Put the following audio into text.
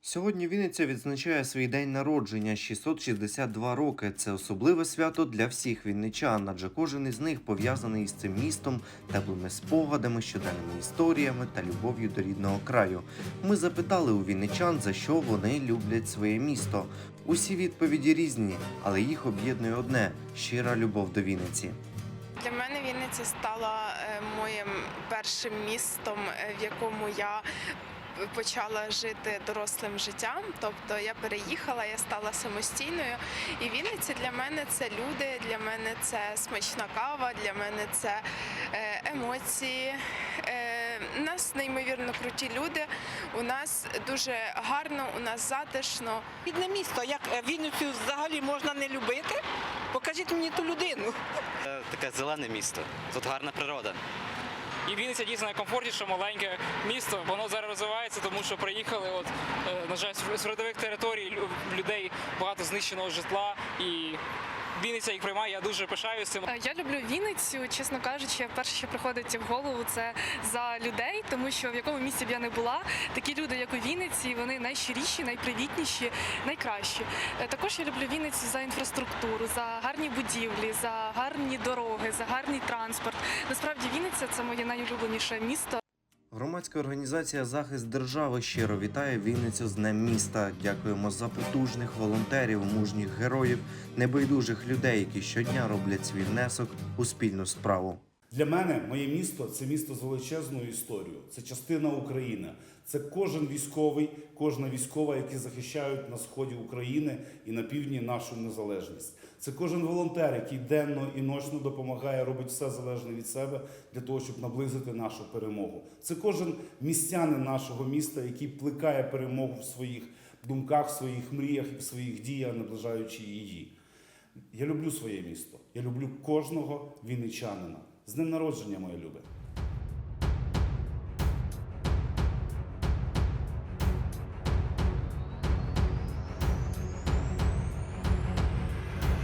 Сьогодні Вінниця відзначає свій день народження 662 роки. Це особливе свято для всіх вінничан, адже кожен із них пов'язаний із цим містом, теплими спогадами, щоденними історіями та любов'ю до рідного краю. Ми запитали у вінничан, за що вони люблять своє місто. Усі відповіді різні, але їх об'єднує одне щира любов до Вінниці. Для мене Вінниця стала е, моїм першим містом, е, в якому я почала жити дорослим життям. Тобто я переїхала, я стала самостійною. І Вінниця для мене це люди, для мене це смачна кава, для мене це е, емоції. Е, У нас неймовірно круті люди. У нас дуже гарно, у нас затишно. Бідне місто, як е, Вінницю взагалі можна не любити? Покажіть мені ту людину. Таке зелене місто. Тут гарна природа. І Вінниця дійсно найкомфортніше маленьке місто. Воно зараз розвивається, тому що приїхали. От е, на жаль, з родових територій лю- людей багато знищеного житла і. Вінниця їх приймає, я дуже пишаюся цим. Е, Я люблю Вінницю, чесно кажучи, перше, що приходить в голову, це за людей, тому що в якому місці б я не була, такі люди, як у Вінниці, вони найщиріші, найпривітніші, найкращі. Е, Також я люблю Вінницю за інфраструктуру, за гарні будівлі, за гарні дороги, за гарний транспорт. Насправді Вінниця це моє найулюбленіше місто. Громадська організація Захист держави щиро вітає Вінницю з Днем міста. Дякуємо за потужних волонтерів, мужніх героїв, небайдужих людей, які щодня роблять свій внесок у спільну справу. Для мене моє місто це місто з величезною історією. Це частина України. Це кожен військовий, кожна військова, які захищають на сході України і на півдні нашу незалежність. Це кожен волонтер, який денно і ночно допомагає, робить все залежне від себе для того, щоб наблизити нашу перемогу. Це кожен містянин нашого міста, який плекає перемогу в своїх думках, в своїх мріях і в своїх діях, наближаючи її. Я люблю своє місто. Я люблю кожного вінничанина. З днем народження, моє любе.